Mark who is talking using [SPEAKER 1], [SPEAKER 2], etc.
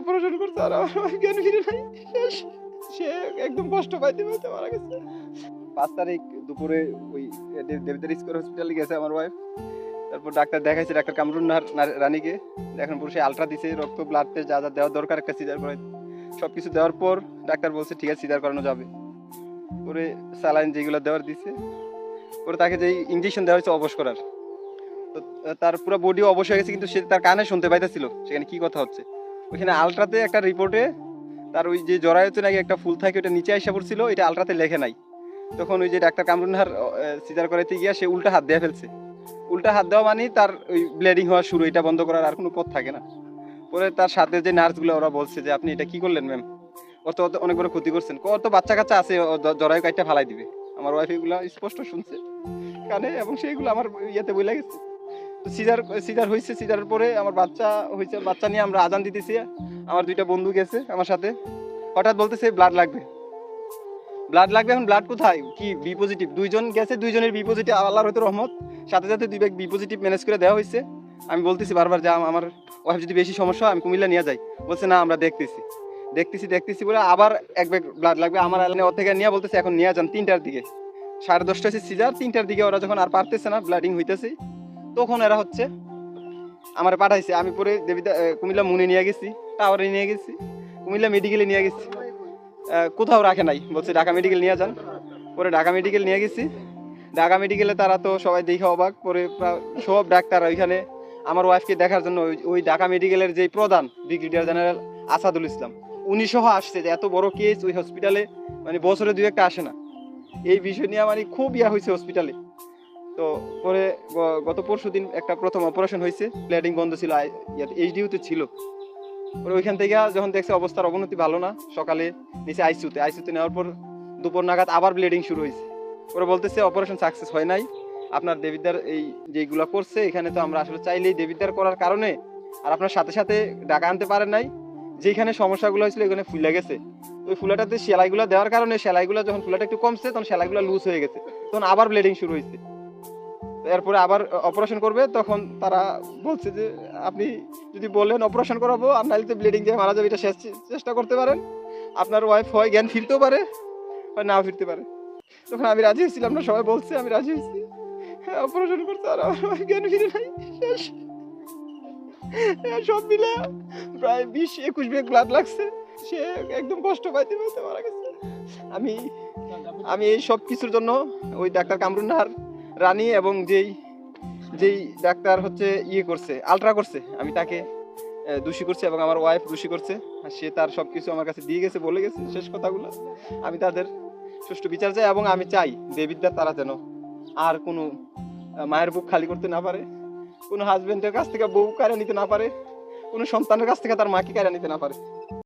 [SPEAKER 1] Operation করছে আর আমার জ্ঞান ফিরে নাই। সে একদম কষ্ট পাইতে পাইতে মারা গেছে। পাঁচ তারিখ দুপুরে ওই দেবদার স্কোয়ার হসপিটালে গেছে আমার ওয়াইফ তারপর ডাক্তার দেখাইছে ডাক্তার কামরুন রানীকে। এখন পুরো সে আলট্রা দিছে, রক্ত ব্লাড টেস্ট যা যা দেওয়া দরকার একটা সিজার করে সব কিছু দেওয়ার পর ডাক্তার বলছে, ঠিক আছে সিজার করানো যাবে। পরে স্যালাইন যেগুলো দেওয়ার দিছে, পরে তাকে যে ইঞ্জেকশন দেওয়া হয়েছে অবশ করার। তো, তার পুরো বডি অবশ হয়ে গেছে, কিন্তু সে তার কানে শুনতে পাইতেছিল। সেখানে কি কথা হচ্ছে? ওইখানে আলট্রাতে একটা রিপোর্টে তার ওই যে জরায়ুতে নাকি একটা ফুল থাকে ওটা নিচে আসা পড়ছিল এটা আলট্রাতে লেখে নাই। তখন ওই যে ডাক্তার কামরুনহার সিজার করাইতে গিয়া সে উল্টা হাত দিয়ে ফেলছে। উল্টা হাত দেওয়া মানে তার ওই ব্লিডিং হওয়া শুরু, এটা বন্ধ করার আর কোনো পথ থাকে না। পরে তার সাথে যে নার্সগুলো, ওরা বলছে যে, আপনি এটা কি করলেন, ম্যাম? ওর তো অত- অনেক বড় ক্ষতি করছেন। কত বাচ্চা কাচ্চা আছে জরায়ু কাইটা ফালাই দিবে। আমার ওয়াইফ এগুলো স্পষ্ট শুনছে। কানে, এবং সেইগুলো আমার ইয়েতে বইলা গেছে। তো সিজার সিজার হয়েছে সিজারের পরে আমার বাচ্চা হয়েছে বাচ্চা নিয়ে আমরা আজান দিতেছি। আমার দুইটা বন্ধু গেছে আমার সাথে। হঠাৎ বলতেছে ব্লাড লাগবে। ব্লাড লাগবে এখন? ব্লাড কোথায়? কি বি পজিটিভ দুইজন গেছে দুইজনের বি পজিটিভ আল্লাহর হয়তো রহমত। সাথে সাথে দুই ব্যাগ বি পজিটিভ ম্যানেজ করে দেওয়া হয়েছে আমি বলতেছি বারবার যা আমার ওয়াইফ যদি বেশি সমস্যা হয়, আমি কুমিল্লা নিয়ে যাই। বলছে না আমরা দেখতেছি। দেখতেছি দেখতেছি বলে আবার এক ব্যাগ ব্লাড লাগবে। আমার এলাকায় ওর থেকে নিয়ে বলতেছে এখন নিয়ে যান তিনটার দিকে। সাড়ে দশটা সিজার তিনটার দিকে ওরা যখন আর পারতেছে না ব্লাডিং হইতেছে। তখন এরা হচ্ছে আমার পাঠাইছে। আমি পরে দেবিতা কুমিল্লা মুনে নিয়ে গেছি টাওয়ারে নিয়ে গেছি, কুমিল্লা মেডিকেলে নিয়ে গেছি। কোথাও রাখে নাই, বলছে ঢাকা মেডিকেল নিয়ে যান। পরে ঢাকা মেডিকেল নিয়ে গেছি। ঢাকা মেডিকেলে তারা তো সবাই দেখে অবাক, পরে সব ডাক্তার ওইখানে আমার ওয়াইফকে দেখার জন্য ওই- ঢাকা মেডিকেলের যে প্রধান ব্রিগেডিয়ার জেনারেল আসাদুল ইসলাম, উনি সহ আসছে যে এত বড় কেস ওই হসপিটালে মানে বছরে দুই একটা আসে না। এই বিষয় নিয়ে আমার খুব ইয়া হয়েছে হসপিটালে তো পরে গত পরশু দিন একটা প্রথম অপারেশন হয়েছে ব্লিডিং বন্ধ ছিল এইচডিউতে ছিল। পরে ওইখান থেকে যখন দেখছে অবস্থার অবনতি ভালো না, সকালে নিচে আইসিউতে আইসিউতে নেওয়ার পর দুপুর নাগাদ আবার ব্লিডিং শুরু হয়েছে। পরে বলতেছে অপারেশন সাকসেস হয় নাই। আপনার দেবিদ্দার এই যেগুলো করছে, এখানে তো আমরা আসলে চাইলেই দেবিদ্দার করার কারণে আর আপনার সাথে সাথে ডাকা আনতে পারেন নাই। যেখানে সমস্যাগুলো হয়েছিল এখানে ফুলে গেছে। ওই ফুলাটাতে সেলাইগুলো দেওয়ার কারণে, সেলাইগুলো যখন ফুলাটা একটু কমছে, তখন সেলাইগুলো লুজ হয়ে গেছে। তখন আবার ব্লিডিং শুরু হয়েছে। এরপরে আবার অপারেশন করবে তখন তারা বলছে যে আপনি যদি বলেন অপারেশন করাবো নাহলে তো ব্লিডিং দিয়ে মারা যাবে। এটা শেষ চেষ্টা করতে পারেন। আপনার ওয়াইফ হয় জ্ঞান ফিরতেও পারে হয় নাও ফিরতে পারে। তখন আমি রাজি হয়েছিলাম না সবাই বলছে আমি রাজি হয়েছি। হ্যাঁ অপারেশন করতে আর জ্ঞান ফিরে নাই। শেষ। হ্যাঁ, সব মিলে প্রায় বিশ একুশ বেগ ব্লাড লাগছে। সে একদম কষ্ট পাইতে পাইতে মারা গেছে। আমি আমি এই সব কিছুর জন্য ওই ডাক্তার কামরুন নাহার রানী এবং যেই যেই ডাক্তার হচ্ছে ইয়ে করছে আলট্রা করছে, আমি তাকে দোষী করছে এবং আমার ওয়াইফ দোষী করছে, আর সে তার সব কিছু আমার কাছে দিয়ে গেছে, বলে গেছে, শেষ কথাগুলো। আমি তাদের সুষ্ঠু বিচার চাই এবং আমি চাই দেবিদ্যার তারা যেন আর কোনো মায়ের বুক খালি করতে না পারে, কোনো হাজবেন্ডের কাছ থেকে বউ কারে নিতে না পারে, কোনো সন্তানের কাছ থেকে তার মাকে কারে নিতে না পারে।